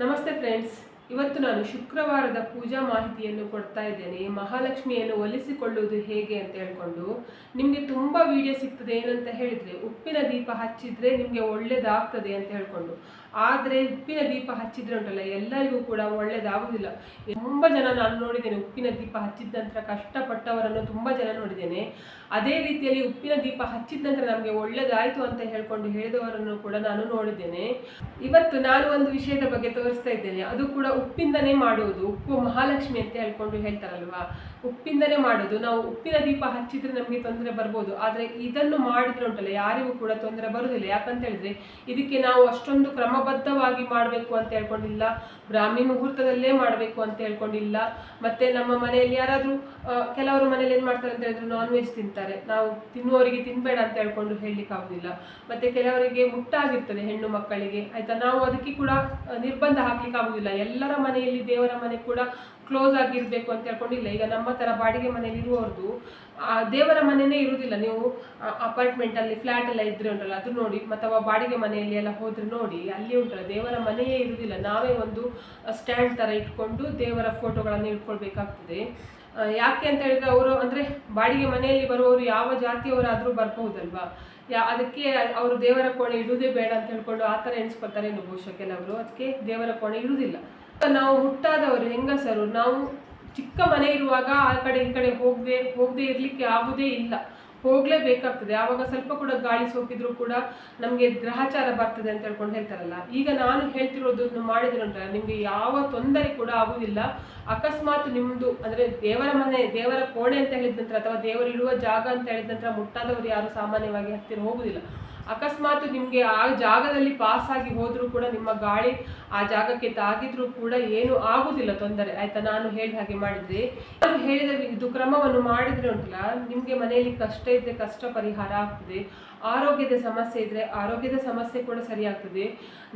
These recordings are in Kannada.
ನಮಸ್ತೆ ಫ್ರೆಂಡ್ಸ್, ಇವತ್ತು ನಾನು ಶುಕ್ರವಾರದ ಪೂಜಾ ಮಾಹಿತಿಯನ್ನು ಕೊಡ್ತಾ ಇದ್ದೇನೆ. ಮಹಾಲಕ್ಷ್ಮಿಯನ್ನು ಒಲಿಸಿಕೊಳ್ಳುವುದು ಹೇಗೆ ಅಂತ ಹೇಳ್ಕೊಂಡು ನಿಮಗೆ ತುಂಬ ವಿಡಿಯೋ ಸಿಗ್ತದೆ ಏನಂತ ಹೇಳಿದರೆ, ಉಪ್ಪಿನ ದೀಪ ಹಚ್ಚಿದ್ರೆ ನಿಮಗೆ ಒಳ್ಳೇದಾಗ್ತದೆ ಅಂತ ಹೇಳ್ಕೊಂಡು. ಆದರೆ ಉಪ್ಪಿನ ದೀಪ ಹಚ್ಚಿದ್ರೆ ಉಂಟಲ್ಲ ಎಲ್ಲರಿಗೂ ಕೂಡ ಒಳ್ಳೇದಾಗುದಿಲ್ಲ. ತುಂಬ ಜನ ನಾನು ನೋಡಿದ್ದೇನೆ ಉಪ್ಪಿನ ದೀಪ ಹಚ್ಚಿದ ನಂತರ ಕಷ್ಟಪಟ್ಟವರನ್ನು ತುಂಬ ಜನ ನೋಡಿದ್ದೇನೆ. ಅದೇ ರೀತಿಯಲ್ಲಿ ಉಪ್ಪಿನ ದೀಪ ಹಚ್ಚಿದ ನಂತರ ನಮಗೆ ಒಳ್ಳೇದಾಯಿತು ಅಂತ ಹೇಳ್ಕೊಂಡು ಹೇಳಿದವರನ್ನು ಕೂಡ ನಾನು ನೋಡಿದ್ದೇನೆ. ಇವತ್ತು ನಾನು ಒಂದು ವಿಷಯದ ಬಗ್ಗೆ ತೋರಿಸ್ತಾ ಇದ್ದೇನೆ. ಅದು ಕೂಡ ಉಪ್ಪಿಂದನೇ ಮಾಡುವುದು, ಉಪ್ಪು ಮಹಾಲಕ್ಷ್ಮಿ ಅಂತ ಹೇಳ್ಕೊಂಡು ಹೇಳ್ತಾರಲ್ವಾ? ಉಪ್ಪಿಂದನೇ ಮಾಡೋದು ನಾವು ಉಪ್ಪಿನ ದೀಪ ಹಚ್ಚಿದ್ರೆ ನಮಗೆ ತೊಂದರೆ ಬರ್ಬೋದು. ಆದರೆ ಇದನ್ನು ಮಾಡಿದ್ರೆ ಉಂಟಲ್ಲ, ಯಾರಿಗೂ ಕೂಡ ತೊಂದರೆ ಬರುವುದಿಲ್ಲ ಯಾಕಂತ ಹೇಳಿದ್ರೆ, ಇದಕ್ಕೆ ನಾವು ಅಷ್ಟೊಂದು ಕ್ರಮಬದ್ಧವಾಗಿ ಮಾಡಬೇಕು ಅಂತ ಹೇಳ್ಕೊಂಡಿಲ್ಲ. ಬ್ರಾಹ್ಮಿ ಮುಹೂರ್ತದಲ್ಲೇ ಮಾಡಬೇಕು ಅಂತ ಹೇಳ್ಕೊಂಡಿಲ್ಲ. ಮತ್ತೆ ನಮ್ಮ ಮನೆಯಲ್ಲಿ ಯಾರಾದರೂ ಕೆಲವರು ಮನೇಲಿ ಏನು ಮಾಡ್ತಾರೆ ಅಂತ ಹೇಳಿದ್ರು ನಾನ್ ವೆಜ್ ತಿಂತಾರೆ. ನಾವು ತಿನ್ನುವವರಿಗೆ ತಿನ್ಬೇಡ ಅಂತ ಹೇಳ್ಕೊಂಡು ಹೇಳಲಿಕ್ಕೆ ಆಗೋದಿಲ್ಲ. ಮತ್ತೆ ಕೆಲವರಿಗೆ ಮುಟ್ಟಾಗಿರ್ತದೆ ಹೆಣ್ಣು ಮಕ್ಕಳಿಗೆ. ಆಯಿತಾ? ನಾವು ಅದಕ್ಕೆ ಕೂಡ ನಿರ್ಬಂಧ ಹಾಕ್ಲಿಕ್ಕೆ ಆಗೋದಿಲ್ಲ. ಎಲ್ಲರ ಮನೆಯಲ್ಲಿ ದೇವರ ಮನೆ ಕೂಡ ಕ್ಲೋಸ್ ಆಗಿರಬೇಕು ಅಂತ ಹೇಳ್ಕೊಂಡಿಲ್ಲ. ಈಗ ನಮ್ಮ ಥರ ಬಾಡಿಗೆ ಮನೆಯಲ್ಲಿ ಇರುವವ್ರದ್ದು ದೇವರ ಮನೆನೇ ಇರುವುದಿಲ್ಲ ನೀವು ಅಪಾರ್ಟ್ಮೆಂಟ್ ಅಲ್ಲಿ ಫ್ಲಾಟ್ ಎಲ್ಲ ಇದ್ರೆ ಉಂಟಲ್ಲ, ಅದು ನೋಡಿ. ಅಥವಾ ಬಾಡಿಗೆ ಮನೆಯಲ್ಲಿ ಎಲ್ಲ ಹೋದ್ರೆ ನೋಡಿ, ಅಲ್ಲಿ ಉಂಟಲ್ಲ. ದೇವರ ಮನೆಯೇ ಇರುವುದಿಲ್ಲ ನಾವೇ ಒಂದು ಸ್ಟ್ಯಾಂಡ್ ತರ ಇಟ್ಕೊಂಡು ದೇವರ ಫೋಟೋಗಳನ್ನು ಇಟ್ಕೊಳ್ಬೇಕಾಗ್ತದೆ. ಯಾಕೆ ಅಂತ ಹೇಳಿದ್ರೆ ಅವರು ಅಂದ್ರೆ ಬಾಡಿಗೆ ಮನೆಯಲ್ಲಿ ಬರುವವರು ಯಾವ ಜಾತಿಯವರಾದರೂ ಬರ್ಬೋದಲ್ವಾ ಯಾ, ಅದಕ್ಕೆ ಅವರು ದೇವರ ಕೋಣೆ ಇಡುವುದೇ ಬೇಡ ಅಂತ ಹೇಳ್ಕೊಂಡು ಆ ಥರ ಎಣಿಸ್ಕೊಳ್ತಾರೆ ಇನ್ನು ಬಹುಶಃ ಕೆಲವರು. ಅದಕ್ಕೆ ದೇವರ ಕೋಣೆ ಇಡುವುದಿಲ್ಲ. ನಾವು ಹುಟ್ಟಾದವರು, ಹೆಂಗಸರು, ನಾವು ಚಿಕ್ಕ ಮನೆ ಇರುವಾಗ ಆ ಕಡೆ ಈ ಕಡೆ ಹೋಗದೆ ಹೋಗದೆ ಇರ್ಲಿಕ್ಕೆ ಆಗುದೇ ಇಲ್ಲ. ಹೋಗ್ಲೇಬೇಕಾಗ್ತದೆ. ಆವಾಗ ಸ್ವಲ್ಪ ಕೂಡ ಗಾಳಿ ಸೋಕಿದ್ರು ಕೂಡ ನಮಗೆ ಗ್ರಹಚಾರ ಬರ್ತದೆ ಅಂತ ಹೇಳ್ಕೊಂಡು ಹೇಳ್ತಾರಲ್ಲ. ಈಗ ನಾನು ಹೇಳ್ತಿರೋದನ್ನು ಮಾಡಿದ್ರಂದ್ರೆ ನಿಮಗೆ ಯಾವ ತೊಂದರೆ ಕೂಡ ಆಗುದಿಲ್ಲ ಅಕಸ್ಮಾತ್ ನಿಮ್ದು ಅಂದ್ರೆ ದೇವರ ಮನೆ, ದೇವರ ಕೋಣೆ ಅಂತ ಹೇಳಿದ ನಂತರ ಅಥವಾ ದೇವರು ಇರುವ ಜಾಗ ಅಂತ ಹೇಳಿದ ನಂತರ ಮುಟ್ಟಾದವರು ಯಾರು ಸಾಮಾನ್ಯವಾಗಿ ಹತ್ತಿರ ಹೋಗುದಿಲ್ಲ ಅಕಸ್ಮಾತ್ ನಿಮ್ಗೆ ಆ ಜಾಗದಲ್ಲಿ ಪಾಸ್ ಆಗಿ ಹೋದ್ರೂ ಕೂಡ ನಿಮ್ಮ ಗಾಳಿ ಆ ಜಾಗಕ್ಕೆ ತಾಗಿದ್ರೂ ಕೂಡ ಏನು ಆಗುದಿಲ್ಲ ತೊಂದರೆ. ಆಯ್ತಾ? ನಾನು ಹೇಳಿದ ಹಾಗೆ ಮಾಡಿದ್ರೆ. ನಾನು ಹೇಳಿದ ಇದು ಕ್ರಮವನ್ನು ಮಾಡಿದ್ರೆ ಉಂಟಲ್ಲ, ನಿಮಗೆ ಮನೆಯಲ್ಲಿ ಕಷ್ಟ ಇದ್ರೆ ಕಷ್ಟ ಪರಿಹಾರ ಆಗ್ತದೆ, ಆರೋಗ್ಯದ ಸಮಸ್ಯೆ ಇದ್ರೆ ಆರೋಗ್ಯದ ಸಮಸ್ಯೆ ಕೂಡ ಸರಿಯಾಗ್ತದೆ.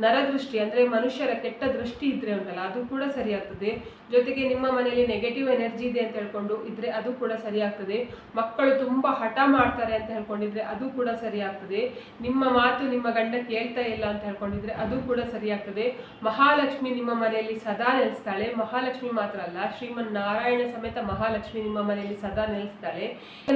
ನರದೃಷ್ಟಿ ಅಂದ್ರೆ ಮನುಷ್ಯರ ಕೆಟ್ಟ ದೃಷ್ಟಿ ಇದ್ರೆ ಉಂಟಲ್ಲ, ಅದು ಕೂಡ ಸರಿಯಾಗ್ತದೆ. ಜೊತೆಗೆ ನಿಮ್ಮ ಮನೆಯಲ್ಲಿ ನೆಗೆಟಿವ್ ಎನರ್ಜಿ ಇದೆ ಅಂತ ಹೇಳ್ಕೊಂಡು ಇದ್ರೆ ಅದು ಕೂಡ ಸರಿಯಾಗ್ತದೆ. ಮಕ್ಕಳು ತುಂಬಾ ಹಠ ಮಾಡ್ತಾರೆ ಅಂತ ಹೇಳ್ಕೊಂಡಿದ್ರೆ ಅದು ಕೂಡ ಸರಿಯಾಗ್ತದೆ. ನಿಮ್ಮ ಮಾತು ನಿಮ್ಮ ಗಂಡ ಕೇಳ್ತಾ ಇಲ್ಲ ಅಂತ ಹೇಳ್ಕೊಂಡಿದ್ರೆ ಅದು ಕೂಡ ಸರಿಯಾಗ್ತದೆ. ಮಹಾಲಕ್ಷ್ಮಿ ನಿಮ್ಮ ಮನೆಯಲ್ಲಿ ಸದಾ ನೆಲೆಸ್ತಾಳೆ. ಮಹಾಲಕ್ಷ್ಮಿ ಮಾತ್ರ ಅಲ್ಲ ಶ್ರೀಮನ್ ನಾರಾಯಣ ಸಮೇತ ಮಹಾಲಕ್ಷ್ಮಿ ನಿಮ್ಮ ಮನೆಯಲ್ಲಿ ಸದಾ ನೆಲೆಸ್ತಾಳೆ.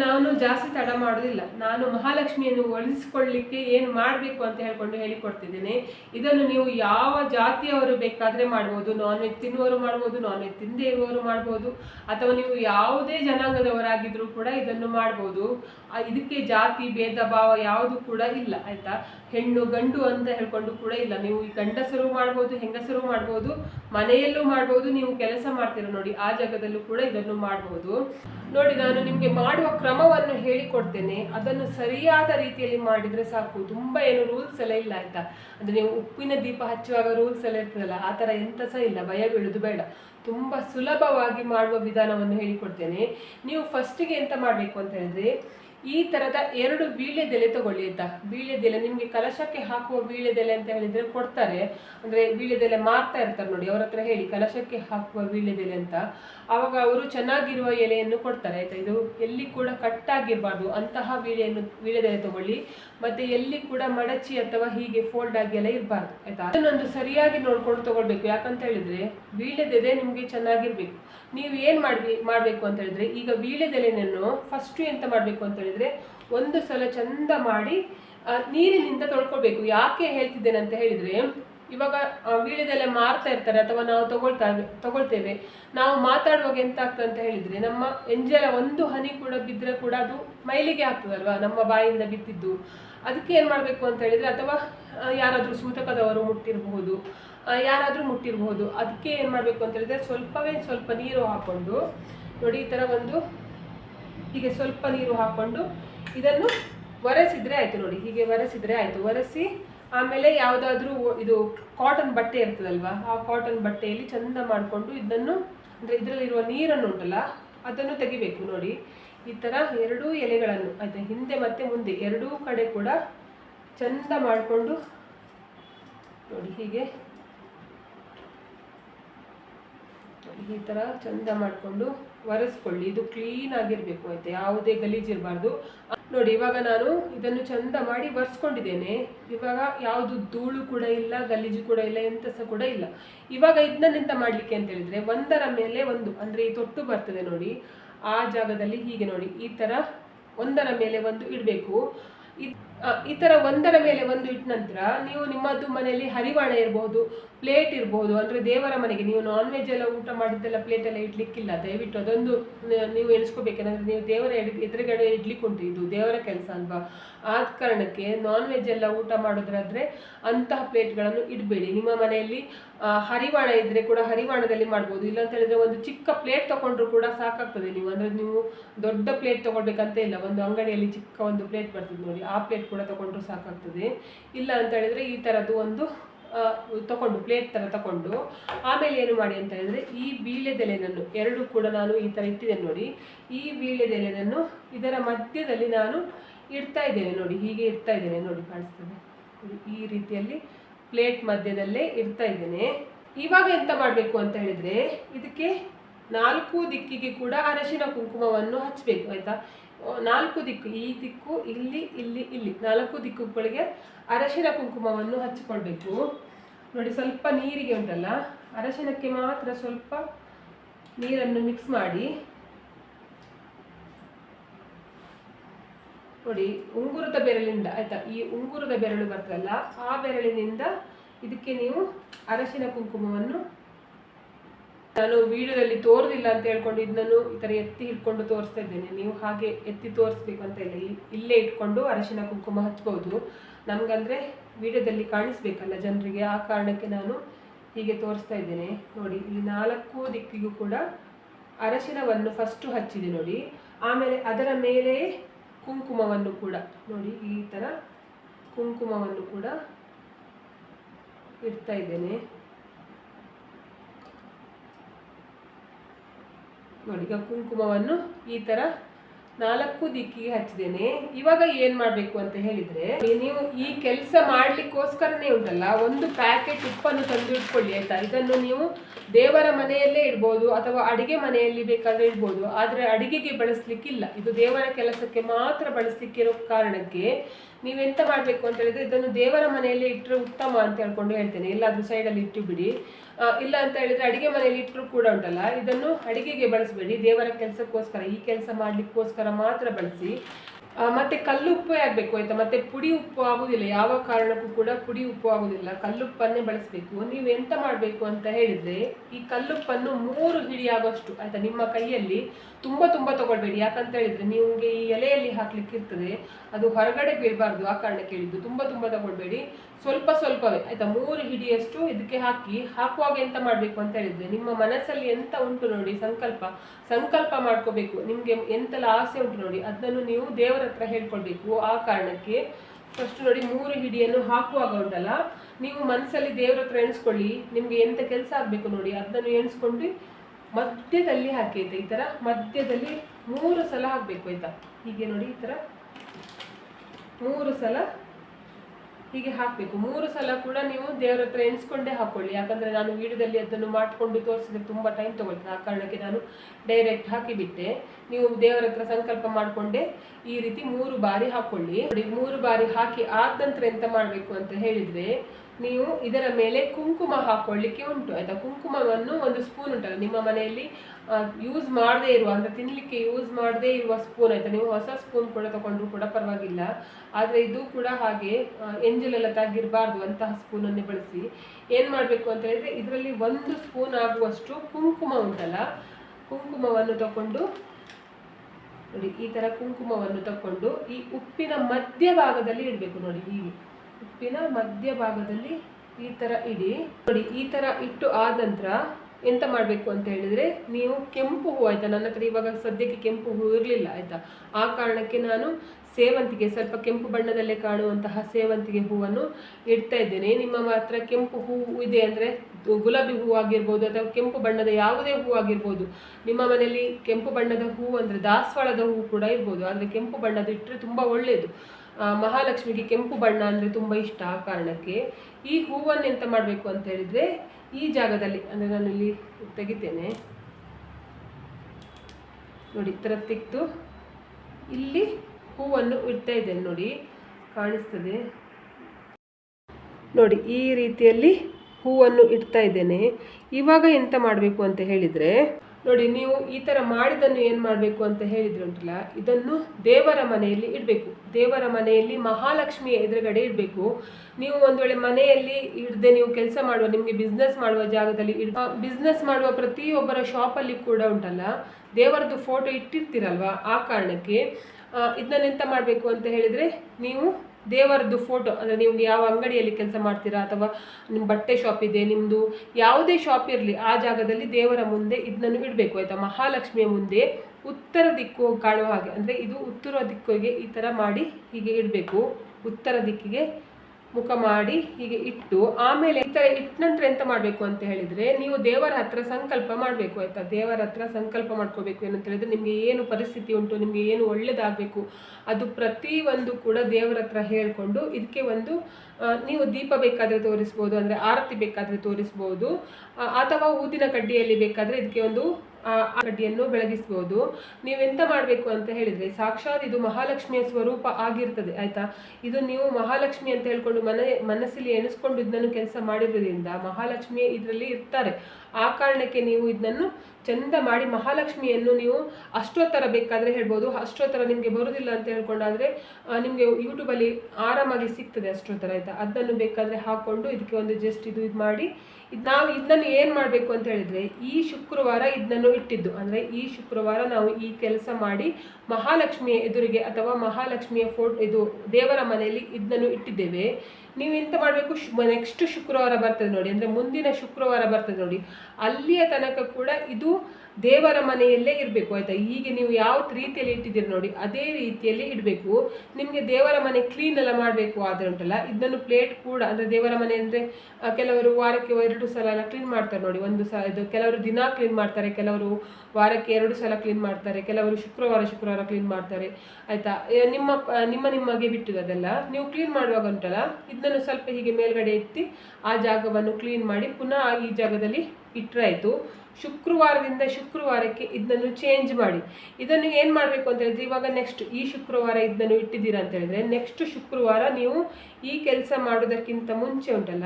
ನಾನು ಜಾಸ್ತಿ ತಡ ಮಾಡೋದಿಲ್ಲ. ನಾನು ಮಹಾಲಕ್ಷ್ಮಿಯನ್ನು ಒಲಿಸಿಕೊಳ್ಳಲಿಕ್ಕೆ ಏನು ಮಾಡಬೇಕು ಅಂತ ಹೇಳ್ಕೊಂಡು ಹೇಳಿಕೊಡ್ತಿದ್ದೇನೆ. ಇದನ್ನು ನೀವು ಯಾವ ಜಾತಿಯವರು ಬೇಕಾದ್ರೆ ಮಾಡ್ಬೋದು. ನಾನ್ ವೆಜ್ ತಿನ್ನುವರು ಮಾಡ್ಬೋದು ನಾನ್ ವೆಜ್ ತಿಂದೇ ಇರುವವರು ಮಾಡ್ಬೋದು, ಅಥವಾ ನೀವು ಯಾವುದೇ ಜನಾಂಗದವರಾಗಿದ್ರೂ ಕೂಡ ಇದನ್ನು ಮಾಡ್ಬೋದು. ಇದಕ್ಕೆ ಜಾತಿ, ಭೇದ, ಭಾವ ಯಾವುದು ಕೂಡ ಇಲ್ಲ, ಆಯ್ತಾ? ಹೆಣ್ಣು ಗಂಡು ಅಂತ ಹೇಳ್ಕೊಂಡು ಕೂಡ ಇಲ್ಲ. ನೀವು ಈ ಗಂಡಸರು ಮಾಡ್ಬೋದು, ಹೆಂಗಸರು ಮಾಡ್ಬೋದು, ಮನೆಯಲ್ಲೂ ಮಾಡ್ಬೋದು, ನೀವು ಕೆಲಸ ಮಾಡ್ತೀರ ನೋಡಿ, ಆ ಜಾಗದಲ್ಲೂ ಕೂಡ ಇದನ್ನು ಮಾಡಬಹುದು ನೋಡಿ, ನಾನು ನಿಮಗೆ ಮಾಡುವ ಕ್ರಮವನ್ನು ಹೇಳಿಕೊಡ್ತೇನೆ. ಅದನ್ನು ಸರಿಯಾದ ರೀತಿಯಲ್ಲಿ ಮಾಡಿದ್ರೆ ಸಾಕು. ತುಂಬಾ ಏನು ರೂಲ್ಸ್ ಎಲ್ಲ ಇಲ್ಲ ಆಯ್ತಾ? ಅಂದ್ರೆ ನೀವು ಉಪ್ಪಿನ ದೀಪ ಹಚ್ಚುವಾಗ ರೂಲ್ಸ್ ಎಲ್ಲ ಇರ್ತದಲ್ಲ, ಆ ಥರ ಎಂತ ಸಹ ಇಲ್ಲ. ಭಯ ಬೀಳುದು ಬೇಡ. ತುಂಬ ಸುಲಭವಾಗಿ ಮಾಡುವ ವಿಧಾನವನ್ನು ಹೇಳಿಕೊಡ್ತೇನೆ. ನೀವು ಫಸ್ಟಿಗೆ ಎಂತ ಮಾಡಬೇಕು ಅಂತ ಹೇಳಿದ್ರೆ ಈ ತರದ ಎರಡು ವೀಳ್ಯದೆಲೆ ತಗೊಳ್ಳಿ ಆಯ್ತಾ ವೀಳ್ಯದೆಲೆ ನಿಮ್ಗೆ ಕಲಶಕ್ಕೆ ಹಾಕುವ ವೀಳ್ಯದೆಲೆ ಅಂತ ಹೇಳಿದ್ರೆ ಕೊಡ್ತಾರೆ. ಅಂದ್ರೆ ವೀಳ್ಯದೆಲೆ ಮಾರ್ತಾ ಇರ್ತಾರೆ ನೋಡಿ, ಅವ್ರ ಹತ್ರ ಹೇಳಿ ಕಲಶಕ್ಕೆ ಹಾಕುವ ವೀಳ್ಯದೆಲೆ ಅಂತ. ಆವಾಗ ಅವರು ಚೆನ್ನಾಗಿರುವ ಎಲೆಯನ್ನು ಕೊಡ್ತಾರೆ, ಆಯ್ತಾ? ಇದು ಎಲ್ಲಿ ಕೂಡ ಕಟ್ಟಾಗಿರ್ಬಾರ್ದು, ಅಂತಹ ವೀಳೆಯನ್ನು ವೀಳ್ಯದೆಲೆ ತಗೊಳ್ಳಿ. ಮತ್ತೆ ಎಲ್ಲಿ ಕೂಡ ಮಡಚಿ ಅಥವಾ ಹೀಗೆ ಫೋಲ್ಡ್ ಆಗಿ ಎಲ್ಲ ಇರಬಾರ್ದು, ಆಯ್ತಾ? ಅದನ್ನೊಂದು ಸರಿಯಾಗಿ ನೋಡ್ಕೊಂಡು ತಗೊಳ್ಬೇಕು. ಯಾಕಂತ ಹೇಳಿದ್ರೆ ವೀಳ್ಯದೆಲೆ ನಿಮ್ಗೆ ಚೆನ್ನಾಗಿರ್ಬೇಕು. ನೀವು ಏನ್ ಮಾಡ್ಬಿ ಮಾಡ್ಬೇಕು ಅಂತ ಹೇಳಿದ್ರೆ ಈಗ ವೀಳ್ಯದೆಲೆಯನ್ನು ಫಸ್ಟ್ ಎಂತ ಮಾಡ್ಬೇಕು ಅಂತ ಹೇಳಿದ್ರೆ ಒಂದು ಸಲ ಚಂದ ಮಾಡಿ ನೀರಿನಿಂದ ತೊಳ್ಕೊಬೇಕು. ಯಾಕೆ ಹೇಳ್ತಿದ್ದೇನೆ ಅಂತ ಹೇಳಿದ್ರೆ, ಇವಾಗ ವೀಳ್ಯದೆಲೆ ಮಾರ್ತಾ ಇರ್ತಾರೆ ಅಥವಾ ನಾವು ತಗೊಳ್ತಾ, ತಗೊಳ್ತೇವೆ. ನಾವು ಮಾತಾಡುವಾಗ ಎಂತ ಆಗ್ತದೆ ಅಂತ ಹೇಳಿದ್ರೆ, ನಮ್ಮ ಎಂಜಲ ಒಂದು ಹನಿ ಕೂಡ ಬಿದ್ದರೆ ಕೂಡ ಅದು ಮೈಲಿಗೆ ಆಗ್ತದಲ್ವಾ, ನಮ್ಮ ಬಾಯಿಂದ ಬಿದ್ದಿದ್ದು ಅದಕ್ಕೆ ಏನು ಮಾಡಬೇಕು ಅಂತ ಹೇಳಿದ್ರೆ, ಅಥವಾ ಯಾರಾದರೂ ಯಾರಾದ್ರೂ ಸೂತಕದವರು ಮುಟ್ಟಿರಬಹುದು ಯಾರಾದರೂ ಮುಟ್ಟಿರಬಹುದು. ಅದಕ್ಕೆ ಏನು ಮಾಡಬೇಕು ಅಂತ ಹೇಳಿದ್ರೆ, ಸ್ವಲ್ಪವೇ ಸ್ವಲ್ಪ ನೀರು ಹಾಕೊಂಡು, ನೋಡಿ ಈ ಥರ ಒಂದು ಹೀಗೆ ಸ್ವಲ್ಪ ನೀರು ಹಾಕೊಂಡು ಇದನ್ನು ಒರೆಸಿದ್ರೆ ಆಯ್ತು ನೋಡಿ, ಹೀಗೆ ಒರೆಸಿದ್ರೆ ಆಯ್ತು. ಒರೆಸಿ ಆಮೇಲೆ ಯಾವುದಾದ್ರೂ ಇದು ಕಾಟನ್ ಬಟ್ಟೆ ಇರ್ತದಲ್ವಾ, ಆ ಕಾಟನ್ ಬಟ್ಟೆಯಲ್ಲಿ ಚಂದ ಮಾಡಿಕೊಂಡು ಇದನ್ನು ಅಂದರೆ ಇದರಲ್ಲಿರುವ ನೀರನ್ನು ಉಂಟಲ್ಲ, ಅದನ್ನು ತೆಗಿಬೇಕು ನೋಡಿ. ಈ ಥರ ಎರಡೂ ಎಲೆಗಳನ್ನು, ಆಯಿತಾ, ಹಿಂದೆ ಮತ್ತೆ ಮುಂದೆ ಎರಡೂ ಕಡೆ ಕೂಡ ಚಂದ ಮಾಡಿಕೊಂಡು ನೋಡಿ ಹೀಗೆ ಈ ಥರ ಚಂದ ಮಾಡಿಕೊಂಡು ಒರೆಸ್ಕೊಳ್ಳಿ. ಇದು ಕ್ಲೀನ್ ಆಗಿರಬೇಕು ಆಯ್ತಾ ಯಾವುದೇ ಗಲೀಜಿರಬಾರ್ದು ನೋಡಿ, ಇವಾಗ ನಾನು ಇದನ್ನು ಚಂದ ಮಾಡಿ ಒರೆಸ್ಕೊಂಡಿದ್ದೇನೆ. ಇವಾಗ ಯಾವುದು ಧೂಳು ಕೂಡ ಇಲ್ಲ, ಗಲೀಜು ಕೂಡ ಇಲ್ಲ ಎಂತ ಸಹ ಕೂಡ ಇಲ್ಲ. ಇವಾಗ ಇದನ್ನೆಂತ ಮಾಡಲಿಕ್ಕೆ ಅಂತ ಹೇಳಿದ್ರೆ, ಒಂದರ ಮೇಲೆ ಒಂದು, ಅಂದರೆ ಈ ತೊಟ್ಟು ಬರ್ತದೆ ನೋಡಿ, ಆ ಜಾಗದಲ್ಲಿ ಹೀಗೆ ನೋಡಿ, ಈ ಥರ ಒಂದರ ಮೇಲೆ ಒಂದು ಇಡಬೇಕು. ಈ ಥರ ಒಂದರ ಮೇಲೆ ಒಂದು ಇಟ್ಟ ನಂತರ ನೀವು ನಿಮ್ಮದು ಮನೆಯಲ್ಲಿ ಹರಿವಾಣ ಇರಬಹುದು ಪ್ಲೇಟ್ ಇರಬಹುದು, ಅಂದರೆ ದೇವರ ಮನೆಗೆ ನೀವು ನಾನ್ ವೆಜ್ ಎಲ್ಲ ಊಟ ಮಾಡಿದ್ದೆಲ್ಲ ಪ್ಲೇಟ್ ಎಲ್ಲ ಇಡ್ಲಿಕ್ಕಿಲ್ಲ. ದಯವಿಟ್ಟು ಅದೊಂದು ನೀವು ಎಣಿಸ್ಕೋಬೇಕಂದ್ರೆ ನೀವು ದೇವರ ಎದುರುಗಡೆ ಇಡ್ಲಿಕ್ಕೆ ಉಂಟು ಇದು, ದೇವರ ಕೆಲಸ ಅಲ್ವಾ? ಆದ ಕಾರಣಕ್ಕೆ ನಾನ್ ವೆಜ್ ಎಲ್ಲ ಊಟ ಮಾಡೋದ್ರಾದ್ರೆ ಅಂತಹ ಪ್ಲೇಟ್ಗಳನ್ನು ಇಡಬೇಡಿ. ನಿಮ್ಮ ಮನೆಯಲ್ಲಿ ಹರಿವಾಣ ಇದ್ರೆ ಕೂಡ ಹರಿವಾಣದಲ್ಲಿ ಮಾಡ್ಬೋದು. ಇಲ್ಲ ಅಂತ ಹೇಳಿದ್ರೆ ಒಂದು ಚಿಕ್ಕ ಪ್ಲೇಟ್ ತಗೊಂಡ್ರು ಕೂಡ ಸಾಕಾಗ್ತದೆ ನೀವು. ಅಂದ್ರೆ ನೀವು ದೊಡ್ಡ ಪ್ಲೇಟ್ ತಗೊಳ್ಬೇಕಂತ ಇಲ್ಲ. ಒಂದು ಅಂಗಡಿಯಲ್ಲಿ ಚಿಕ್ಕ ಒಂದು ಪ್ಲೇಟ್ ಬರ್ತದೆ ನೋಡಿ. ಆ ಪ್ಲೇಟ್ ಕೂಡ ತಗೊಂಡ್ರು ಸಾಕಾಗ್ತದೆ. ಇಲ್ಲ ಅಂತ ಹೇಳಿದ್ರೆ ಈ ಥರದ್ದು ಒಂದು ತಗೊಂಡು ಪ್ಲೇಟ್ ಥರ ತಕೊಂಡು. ಆಮೇಲೆ ಏನು ಮಾಡಿ ಅಂತ ಹೇಳಿದ್ರೆ ಈ ವೀಳ್ಯದೆಲೆನನ್ನು ಎರಡು ಕೂಡ ನಾನು ಈ ಥರ ಇಟ್ಟಿದ್ದೇನೆ ನೋಡಿ. ಈ ವೀಳ್ಯದೆಲೆನನ್ನು ಇದರ ಮಧ್ಯದಲ್ಲಿ ನಾನು ಇಡ್ತಾ ಇದ್ದೇನೆ ನೋಡಿ, ಹೀಗೆ ಇಡ್ತಾ ಇದ್ದೇನೆ ನೋಡಿ ಕಾಣಿಸ್ತದೆ. ಈ ರೀತಿಯಲ್ಲಿ ಪ್ಲೇಟ್ ಮಧ್ಯದಲ್ಲೇ ಇಡ್ತಾ ಇದ್ದೇನೆ. ಇವಾಗ ಎಂತ ಮಾಡಬೇಕು ಅಂತ ಹೇಳಿದ್ರೆ, ಇದಕ್ಕೆ ನಾಲ್ಕು ದಿಕ್ಕಿಗೆ ಕೂಡ ಅರಶಿನ ಕುಂಕುಮವನ್ನು ಹಚ್ಚಬೇಕು ಆಯ್ತಾ? ನಾಲ್ಕು ದಿಕ್ಕು, ಈ ದಿಕ್ಕು, ಇಲ್ಲಿ ಇಲ್ಲಿ ಇಲ್ಲಿ. ನಾಲ್ಕು ದಿಕ್ಕುಗಳಿಗೆ ಅರಶಿನ ಕುಂಕುಮವನ್ನು ಹಚ್ಚಿಕೊಳ್ಬೇಕು. ನೋಡಿ, ಸ್ವಲ್ಪ ನೀರಿಗೆ ಉಂಟಲ್ಲ, ಅರಶಿನಕ್ಕೆ ಮಾತ್ರ ಸ್ವಲ್ಪ ನೀರನ್ನು ಮಿಕ್ಸ್ ಮಾಡಿ. ನೋಡಿ, ಉಂಗುರದ ಬೆರಳಿಂದ ಆಯ್ತಾ, ಈ ಉಂಗುರದ ಬೆರಳು ಬರ್ತದಲ್ಲ, ಆ ಬೆರಳಿನಿಂದ ಇದಕ್ಕೆ ನೀವು ಅರಶಿನ ಕುಂಕುಮವನ್ನು ನಾನು ವಿಡಿಯೋದಲ್ಲಿ ತೋರುದಿಲ್ಲ ಅಂತ ಹೇಳ್ಕೊಂಡು ಇದನ್ನು ಈ ಥರ ಎತ್ತಿ ಹಿಡ್ಕೊಂಡು ತೋರಿಸ್ತಾ ಇದ್ದೇನೆ. ನೀವು ಹಾಗೆ ಎತ್ತಿ ತೋರಿಸ್ಬೇಕು ಅಂತ ಇಲ್ಲ. ಇಲ್ಲೇ ಇಟ್ಕೊಂಡು ಅರಶಿನ ಕುಂಕುಮ ಹಚ್ಬೋದು. ನಮ್ಗಂದ್ರೆ ವಿಡಿಯೋದಲ್ಲಿ ಕಾಣಿಸ್ಬೇಕಲ್ಲ ಜನರಿಗೆ. ಆ ಕಾರಣಕ್ಕೆ ನಾನು ಹೀಗೆ ತೋರಿಸ್ತಾ ಇದ್ದೇನೆ. ನೋಡಿ, ಈ ನಾಲ್ಕು ದಿಕ್ಕಿಗೂ ಕೂಡ ಅರಶಿನವನ್ನು ಫಸ್ಟು ಹಚ್ಚಿದೆ ನೋಡಿ. ಆಮೇಲೆ ಅದರ ಮೇಲೆ ಕುಂಕುಮವನ್ನು ಕೂಡ, ನೋಡಿ, ಈ ಥರ ಕುಂಕುಮವನ್ನು ಕೂಡ ಇಡ್ತಾ ಇದ್ದೇನೆ. ನೋಡಿ, ಈಗ ಕುಂಕುಮವನ್ನು ಈ ತರ ನಾಲ್ಕು ದಿಕ್ಕಿಗೆ ಹಚ್ಚಿದ್ದೇನೆ. ಇವಾಗ ಏನು ಮಾಡಬೇಕು ಅಂತ ಹೇಳಿದ್ರೆ, ನೀವು ಈ ಕೆಲಸ ಮಾಡ್ಲಿಕ್ಕೋಸ್ಕರನೇ ಉಂಟಲ್ಲ, ಒಂದು ಪ್ಯಾಕೆಟ್ ಉಪ್ಪನ್ನು ತಂದು ಇಟ್ಕೊಳ್ಳಿ ಆಯಿತಾ? ಇದನ್ನು ನೀವು ದೇವರ ಮನೆಯಲ್ಲೇ ಇಡ್ಬೋದು ಅಥವಾ ಅಡಿಗೆ ಮನೆಯಲ್ಲಿ ಬೇಕಾದರೆ ಇಡ್ಬೋದು, ಆದರೆ ಅಡಿಗೆಗೆ ಬಳಸ್ಲಿಕ್ಕಿಲ್ಲ. ಇದು ದೇವರ ಕೆಲಸಕ್ಕೆ ಮಾತ್ರ ಬಳಸ್ಲಿಕ್ಕಿರೋ ಕಾರಣಕ್ಕೆ ನೀವೆಂತ ಮಾಡಬೇಕು ಅಂತ ಹೇಳಿದ್ರೆ ಇದನ್ನು ದೇವರ ಮನೆಯಲ್ಲಿ ಇಟ್ಟರೆ ಉತ್ತಮ ಅಂತ ಹೇಳ್ಕೊಂಡು ಹೇಳ್ತೇನೆ. ಎಲ್ಲಾದ್ರೂ ಸೈಡಲ್ಲಿ ಇಟ್ಟು ಬಿಡಿ. ಇಲ್ಲ ಅಂತ ಹೇಳಿದ್ರೆ ಅಡಿಗೆ ಮನೆಯಲ್ಲಿ ಇಟ್ಟರು ಕೂಡ ಉಂಟಲ್ಲ, ಇದನ್ನು ಅಡಿಗೆಗೆ ಬಳಸಬೇಡಿ. ದೇವರ ಕೆಲಸಕ್ಕೋಸ್ಕರ, ಈ ಕೆಲಸ ಮಾಡ್ಲಿಕ್ಕೋಸ್ಕರ ಮಾತ್ರ ಬಳಸಿ. ಮತ್ತೆ ಕಲ್ಲು ಉಪ್ಪು ಆಗಬೇಕು ಆಯ್ತಾ? ಮತ್ತೆ ಪುಡಿ ಉಪ್ಪು ಆಗುದಿಲ್ಲ. ಯಾವ ಕಾರಣಕ್ಕೂ ಕೂಡ ಪುಡಿ ಉಪ್ಪು ಆಗುದಿಲ್ಲ. ಕಲ್ಲುಪ್ಪನ್ನೇ ಬಳಸಬೇಕು. ನೀವು ಎಂತ ಮಾಡಬೇಕು ಅಂತ ಹೇಳಿದ್ರೆ, ಈ ಕಲ್ಲುಪ್ಪನ್ನು ಮೂರು ಹಿಡಿ ಆಗೋಷ್ಟು, ಆಯ್ತಾ, ನಿಮ್ಮ ಕೈಯಲ್ಲಿ ತುಂಬಾ ತುಂಬಾ ತಗೊಳ್ಬೇಡಿ. ಯಾಕಂತ ಹೇಳಿದ್ರೆ, ನಿಮಗೆ ಈ ಎಲೆಯಲ್ಲಿ ಹಾಕ್ಲಿಕ್ಕೆ ಇರ್ತದೆ. ಅದು ಹೊರಗಡೆ ಬೀಳಬಾರ್ದು. ಆ ಕಾರಣಕ್ಕೆ ಹೇಳಿದ್ದು. ತುಂಬಾ ತುಂಬಾ ತಗೊಳ್ಬೇಡಿ. ಸ್ವಲ್ಪ ಸ್ವಲ್ಪವೇ, ಆಯ್ತಾ, ಮೂರು ಹಿಡಿಯಷ್ಟು ಇದಕ್ಕೆ ಹಾಕಿ, ಹಾಕುವಾಗ ಎಂತ ಮಾಡಬೇಕು ಅಂತ ಹೇಳಿದ್ರೆ, ನಿಮ್ಮ ಮನಸ್ಸಲ್ಲಿ ಎಂತ ಉಂಟು ನೋಡಿ, ಸಂಕಲ್ಪ ಸಂಕಲ್ಪ ಮಾಡ್ಕೋಬೇಕು. ನಿಮಗೆ ಎಂತೆಲ್ಲ ಆಸೆ ಉಂಟು ನೋಡಿ, ಅದನ್ನು ನೀವು ದೇವರ ಹತ್ರ ಹೇಳ್ಕೊಳ್ಬೇಕು ಆ ಕಾರಣಕ್ಕೆ. ಫಸ್ಟ್ ನೋಡಿ ಮೂರು ಹಿಡಿಯನ್ನು ಹಾಕುವಾಗ ಉಂಟಲ್ಲ, ನೀವು ಮನಸ್ಸಲ್ಲಿ ದೇವ್ರ ಹತ್ರ ಎಣಿಸ್ಕೊಳ್ಳಿ, ನಿಮ್ಗೆ ಎಂತ ಕೆಲಸ ಆಗಬೇಕು ನೋಡಿ ಅದನ್ನು ಎಣಿಸ್ಕೊಂಡು ಮಧ್ಯದಲ್ಲಿ ಹಾಕಿ ಆಯ್ತಾ ಈ ಥರ ಮಧ್ಯದಲ್ಲಿ ಮೂರು ಸಲ ಹಾಕಬೇಕು ಆಯ್ತಾ? ಹೀಗೆ ನೋಡಿ ಈ ಥರ ಮೂರು ಸಲ ಹೀಗೆ ಹಾಕಬೇಕು. ಮೂರು ಸಲ ಕೂಡ ನೀವು ದೇವರ ಹತ್ರ ಎಣಿಸ್ಕೊಂಡೇ ಹಾಕೊಳ್ಳಿ. ಯಾಕಂದ್ರೆ ನಾನು ವಿಡಿಯೋದಲ್ಲಿ ಅದನ್ನು ಮಾಡಿಕೊಂಡು ತೋರಿಸಿದ್ರೆ ತುಂಬ ಟೈಮ್ ತಗೊಳ್ತದೆ. ಆ ಕಾರಣಕ್ಕೆ ನಾನು ಡೈರೆಕ್ಟ್ ಹಾಕಿಬಿಟ್ಟೆ ನೀವು ದೇವರ ಹತ್ರ ಸಂಕಲ್ಪ ಮಾಡಿಕೊಂಡೆ ಈ ರೀತಿ ಮೂರು ಬಾರಿ ಹಾಕೊಳ್ಳಿ. ನೋಡಿ, ಮೂರು ಬಾರಿ ಹಾಕಿ ಆದ ನಂತರ ಎಂತ ಮಾಡಬೇಕು ಅಂತ ಹೇಳಿದರೆ, ನೀವು ಇದರ ಮೇಲೆ ಕುಂಕುಮ ಹಾಕೊಳ್ಳಿಕ್ಕೆ ಉಂಟು. ಆಯ್ತಾ? ಕುಂಕುಮವನ್ನು ಒಂದು ಸ್ಪೂನ್ ಉಂಟಲ್ಲ, ನಿಮ್ಮ ಮನೆಯಲ್ಲಿ ಯೂಸ್ ಮಾಡದೇ ಇರುವ, ಅಂದರೆ ತಿನ್ನಲಿಕ್ಕೆ ಯೂಸ್ ಮಾಡದೇ ಇರುವ ಸ್ಪೂನ್ ಆಯಿತಾ? ನೀವು ಹೊಸ ಸ್ಪೂನ್ ಕೂಡ ತಗೊಂಡ್ರು ಕೂಡ ಪರವಾಗಿಲ್ಲ. ಆದರೆ ಇದು ಕೂಡ ಹಾಗೆ ಎಂಜಲೆಲ್ಲ ತಾಗಿರ್ಬಾರ್ದು ಅಂತಹ ಸ್ಪೂನನ್ನೇ ಬಳಸಿ. ಏನು ಮಾಡಬೇಕು ಅಂತ ಹೇಳಿದ್ರೆ, ಇದರಲ್ಲಿ ಒಂದು ಸ್ಪೂನ್ ಆಗುವಷ್ಟು ಕುಂಕುಮ ಉಂಟಲ್ಲ? ಕುಂಕುಮವನ್ನು ತಗೊಂಡು, ನೋಡಿ, ಈ ತರ ಕುಂಕುಮವನ್ನು ತಗೊಂಡು ಈ ಉಪ್ಪಿನ ಮಧ್ಯಭಾಗದಲ್ಲಿ ಇಡಬೇಕು ನೋಡಿ ಹೀಗೆ ಉಪ್ಪಿನ ಮಧ್ಯಭಾಗದಲ್ಲಿ ಈ ತರ ಇಡಿ. ನೋಡಿ, ಈ ತರ ಇಟ್ಟು ಆದ ನಂತರ ಎಂತ ಮಾಡಬೇಕು ಅಂತ ಹೇಳಿದ್ರೆ, ನೀವು ಕೆಂಪು ಹೂವು ಆಯಿತಾ? ನನ್ನ ಹತ್ರ ಇವಾಗ ಸದ್ಯಕ್ಕೆ ಕೆಂಪು ಹೂ ಇರಲಿಲ್ಲ, ಆಯಿತಾ? ಆ ಕಾರಣಕ್ಕೆ ನಾನು ಸೇವಂತಿಗೆ, ಸ್ವಲ್ಪ ಕೆಂಪು ಬಣ್ಣದಲ್ಲೇ ಕಾಣುವಂತಹ ಸೇವಂತಿಗೆ ಹೂವನ್ನು ಇಡ್ತಾ ಇದ್ದೇನೆ. ನಿಮ್ಮ ಮಾತ್ರ ಕೆಂಪು ಹೂವು ಇದೆ ಅಂದರೆ ಗುಲಾಬಿ ಹೂ ಆಗಿರ್ಬೋದು ಅಥವಾ ಕೆಂಪು ಬಣ್ಣದ ಯಾವುದೇ ಹೂ ಆಗಿರ್ಬೋದು, ನಿಮ್ಮ ಮನೆಯಲ್ಲಿ ಕೆಂಪು ಬಣ್ಣದ ಹೂವು ಅಂದರೆ ದಾಸವಾಳದ ಹೂವು ಕೂಡ ಇರ್ಬೋದು. ಆದರೆ ಕೆಂಪು ಬಣ್ಣದ ಇಟ್ಟರೆ ತುಂಬ ಒಳ್ಳೆಯದು ಮಹಾಲಕ್ಷ್ಮಿಗೆ ಕೆಂಪು ಬಣ್ಣ ಅಂದರೆ ತುಂಬ ಇಷ್ಟ ಆ ಕಾರಣಕ್ಕೆ. ಈ ಹೂವನ್ನು ಎಂತ ಮಾಡಬೇಕು ಅಂತ ಹೇಳಿದ್ರೆ ಈ ಜಾಗದಲ್ಲಿ, ಅಂದರೆ ನಾನು ಇಲ್ಲಿ ತೆಗಿತೇನೆ. ನೋಡಿ, ಈ ಥರ ಇಲ್ಲಿ ಹೂವನ್ನು ಇಡ್ತಾ ಇದ್ದೇನೆ, ನೋಡಿ, ಕಾಣಿಸ್ತದೆ. ನೋಡಿ, ಈ ರೀತಿಯಲ್ಲಿ ಹೂವನ್ನು ಇಡ್ತಾ ಇದ್ದೇನೆ. ಇವಾಗ ಎಂತ ಮಾಡಬೇಕು ಅಂತ ಹೇಳಿದರೆ ನೋಡಿ, ನೀವು ಈ ಥರ ಮಾಡಿದ್ದನ್ನು ಏನು ಮಾಡಬೇಕು ಅಂತ ಹೇಳಿದ್ರು ಉಂಟಲ್ಲ, ಇದನ್ನು ದೇವರ ಮನೆಯಲ್ಲಿ ಇಡಬೇಕು. ದೇವರ ಮನೆಯಲ್ಲಿ ಮಹಾಲಕ್ಷ್ಮಿಯ ಎದುರುಗಡೆ ಇಡಬೇಕು. ನೀವು ಒಂದು ವೇಳೆ ಮನೆಯಲ್ಲಿ ಇಡದೆ ನೀವು ಕೆಲಸ ಮಾಡುವ, ನಿಮಗೆ ಬಿಸ್ನೆಸ್ ಮಾಡುವ ಜಾಗದಲ್ಲಿ ಬಿಸ್ನೆಸ್ ಮಾಡುವ ಪ್ರತಿಯೊಬ್ಬರ ಶಾಪಲ್ಲಿ ಕೂಡ ಉಂಟಲ್ಲ, ದೇವರದ್ದು ಫೋಟೋ ಇಟ್ಟಿರ್ತೀರಲ್ವಾ? ಆ ಕಾರಣಕ್ಕೆ ಇದನ್ನ ಎಂತ ಮಾಡಬೇಕು ಅಂತ ಹೇಳಿದರೆ ನೀವು ದೇವರದ್ದು ಫೋಟೋ ಅಂದರೆ ನೀವು ಯಾವ ಅಂಗಡಿಯಲ್ಲಿ ಕೆಲಸ ಮಾಡ್ತೀರಾ ಅಥವಾ ನಿಮ್ಮ ಬಟ್ಟೆ ಶಾಪ್ ಇದೆ ನಿಮ್ಮದು ಯಾವುದೇ ಶಾಪ್ ಇರಲಿ, ಆ ಜಾಗದಲ್ಲಿ ದೇವರ ಮುಂದೆ ಇದನ್ನು ಇಡಬೇಕು, ಆಯಿತಾ? ಮಹಾಲಕ್ಷ್ಮಿಯ ಮುಂದೆ ಉತ್ತರ ದಿಕ್ಕು ಕಾಣುವ ಹಾಗೆ, ಅಂದರೆ ಇದು ಉತ್ತರ ದಿಕ್ಕಿಗೆ ಈ ಥರ ಮಾಡಿ ಹೀಗೆ ಇಡಬೇಕು, ಉತ್ತರ ದಿಕ್ಕಿಗೆ ಮುಖ ಮಾಡಿ ಹೀಗೆ ಇಟ್ಟು, ಆಮೇಲೆ ಈ ಥರ ಇಟ್ಟ ನಂತರ ಎಂತ ಮಾಡಬೇಕು ಅಂತ ಹೇಳಿದರೆ, ನೀವು ದೇವರ ಹತ್ರ ಸಂಕಲ್ಪ ಮಾಡಬೇಕು ಆಯಿತಾ? ದೇವರ ಹತ್ರ ಸಂಕಲ್ಪ ಮಾಡ್ಕೋಬೇಕು ಏನಂತ ಹೇಳಿದ್ರೆ ನಿಮಗೆ ಏನು ಪರಿಸ್ಥಿತಿ ಉಂಟು, ನಿಮಗೆ ಏನು ಒಳ್ಳೆಯದಾಗಬೇಕು ಅದು ಪ್ರತಿಯೊಂದು ಕೂಡ ದೇವರ ಹತ್ರ ಹೇಳಿಕೊಂಡು ಇದಕ್ಕೆ ಒಂದು ನೀವು ದೀಪ ಬೇಕಾದರೆ ತೋರಿಸ್ಬೋದು, ಅಂದರೆ ಆರತಿ ಬೇಕಾದರೆ ತೋರಿಸ್ಬೋದು ಅಥವಾ ಊದಿನ ಕಡ್ಡಿಯಲ್ಲಿ ಬೇಕಾದರೆ ಇದಕ್ಕೆ ಒಂದು ಕಡ್ಡಿಯನ್ನು ಬೆಳಗಿಸ್ಬೋದು. ನೀವೆಂತ ಮಾಡಬೇಕು ಅಂತ ಹೇಳಿದರೆ ಸಾಕ್ಷಾತ್ ಇದು ಮಹಾಲಕ್ಷ್ಮಿಯ ಸ್ವರೂಪ ಆಗಿರ್ತದೆ, ಆಯಿತಾ? ಇದು ನೀವು ಮಹಾಲಕ್ಷ್ಮಿ ಅಂತ ಹೇಳ್ಕೊಂಡು ಮನೆ, ಮನಸ್ಸಲ್ಲಿ ಎಣಿಸ್ಕೊಂಡು ಇದನ್ನು ಕೆಲಸ ಮಾಡಿರೋದ್ರಿಂದ ಮಹಾಲಕ್ಷ್ಮಿ ಇದರಲ್ಲಿ ಇರ್ತಾರೆ. ಆ ಕಾರಣಕ್ಕೆ ನೀವು ಇದನ್ನು ಚಂದ ಮಾಡಿ ಮಹಾಲಕ್ಷ್ಮಿಯನ್ನು ನೀವು ಅಷ್ಟೋತ್ತರ ಬೇಕಾದರೆ ಹೇಳ್ಬೋದು. ಅಷ್ಟೋತ್ತರ ನಿಮಗೆ ಬರುವುದಿಲ್ಲ ಅಂತ ಹೇಳ್ಕೊಂಡಾದರೆ ನಿಮಗೆ ಯೂಟ್ಯೂಬಲ್ಲಿ ಆರಾಮಾಗಿ ಸಿಗ್ತದೆ ಅಷ್ಟೋತ್ತರ ಆಯಿತಾ? ಅದನ್ನು ಬೇಕಾದರೆ ಹಾಕ್ಕೊಂಡು ಇದಕ್ಕೆ ಒಂದು ಜಸ್ಟ್ ಇದು ಇದು ಮಾಡಿ, ಇದು ನಾವು ಇದನ್ನು ಏನು ಮಾಡಬೇಕು ಅಂತ ಹೇಳಿದರೆ, ಈ ಶುಕ್ರವಾರ ಇದನ್ನು ಇಟ್ಟಿದ್ದು. ಅಂದರೆ ಈ ಶುಕ್ರವಾರ ನಾವು ಈ ಕೆಲಸ ಮಾಡಿ ಮಹಾಲಕ್ಷ್ಮಿಯ ಎದುರಿಗೆ ಅಥವಾ ಮಹಾಲಕ್ಷ್ಮಿಯ ಫೋಟೋ ಇದು ದೇವರ ಮನೆಯಲ್ಲಿ ಇದನ್ನು ಇಟ್ಟಿದ್ದೇವೆ. ನೀವು ಎಂತ ಮಾಡಬೇಕು? ನೆಕ್ಸ್ಟ್ ಶುಕ್ರವಾರ ಬರ್ತದೆ ನೋಡಿ. ಅಂದರೆ ಮುಂದಿನ ಶುಕ್ರವಾರ ಬರ್ತದೆ ನೋಡಿ. ಅಲ್ಲಿಯ ತನಕ ಕೂಡ ಇದು ದೇವರ ಮನೆಯಲ್ಲೇ ಇರಬೇಕು, ಆಯಿತಾ? ಹೀಗೆ ನೀವು ಯಾವ ರೀತಿಯಲ್ಲಿ ಇಟ್ಟಿದ್ದೀರಿ ನೋಡಿ, ಅದೇ ರೀತಿಯಲ್ಲಿ ಇಡಬೇಕು. ನಿಮಗೆ ದೇವರ ಮನೆ ಕ್ಲೀನ್ ಎಲ್ಲ ಮಾಡಬೇಕು ಆದರೆ ಉಂಟಲ್ಲ ಇದನ್ನು ಪ್ಲೇಟ್ ಕೂಡ, ಅಂದರೆ ದೇವರ ಮನೆ ಅಂದರೆ ಕೆಲವರು ವಾರಕ್ಕೆ ಎರಡು ಸಲ ಎಲ್ಲ ಕ್ಲೀನ್ ಮಾಡ್ತಾರೆ ನೋಡಿ, ಒಂದು ಸಲ ಇದು ಕೆಲವರು ದಿನ ಕ್ಲೀನ್ ಮಾಡ್ತಾರೆ, ಕೆಲವರು ವಾರಕ್ಕೆ ಎರಡು ಸಲ ಕ್ಲೀನ್ ಮಾಡ್ತಾರೆ, ಕೆಲವರು ಶುಕ್ರವಾರ ಶುಕ್ರವಾರ ಕ್ಲೀನ್ ಮಾಡ್ತಾರೆ, ಆಯಿತಾ? ನಿಮ್ಮ ನಿಮ್ಮ ನಿಮಗೆ ಬಿಟ್ಟು ಅದೆಲ್ಲ. ನೀವು ಕ್ಲೀನ್ ಮಾಡುವಾಗ ಉಂಟಲ್ಲ ಇದನ್ನು ಸ್ವಲ್ಪ ಹೀಗೆ ಮೇಲ್ಗಡೆ ಇಟ್ಟು ಆ ಜಾಗವನ್ನು ಕ್ಲೀನ್ ಮಾಡಿ, ಪುನಃ ಈ ಜಾಗದಲ್ಲಿ ಇಟ್ಟರಾಯಿತು ಶುಕ್ರವಾರದಿಂದ ಶುಕ್ರವಾರಕ್ಕೆ ಇದನ್ನು ಚೇಂಜ್ ಮಾಡಿ. ಇದನ್ನು ಏನು ಮಾಡಬೇಕು ಅಂತ ಹೇಳಿದ್ರೆ, ಇವಾಗ ನೆಕ್ಸ್ಟ್ ಈ ಶುಕ್ರವಾರ ಇದನ್ನು ಇಟ್ಟಿದ್ದೀರಾ ಅಂತ ಹೇಳಿದ್ರೆ ನೆಕ್ಸ್ಟ್ ಶುಕ್ರವಾರ ನೀವು ಈ ಕೆಲಸ ಮಾಡೋದಕ್ಕಿಂತ ಮುಂಚೆ ಉಂಟಲ್ಲ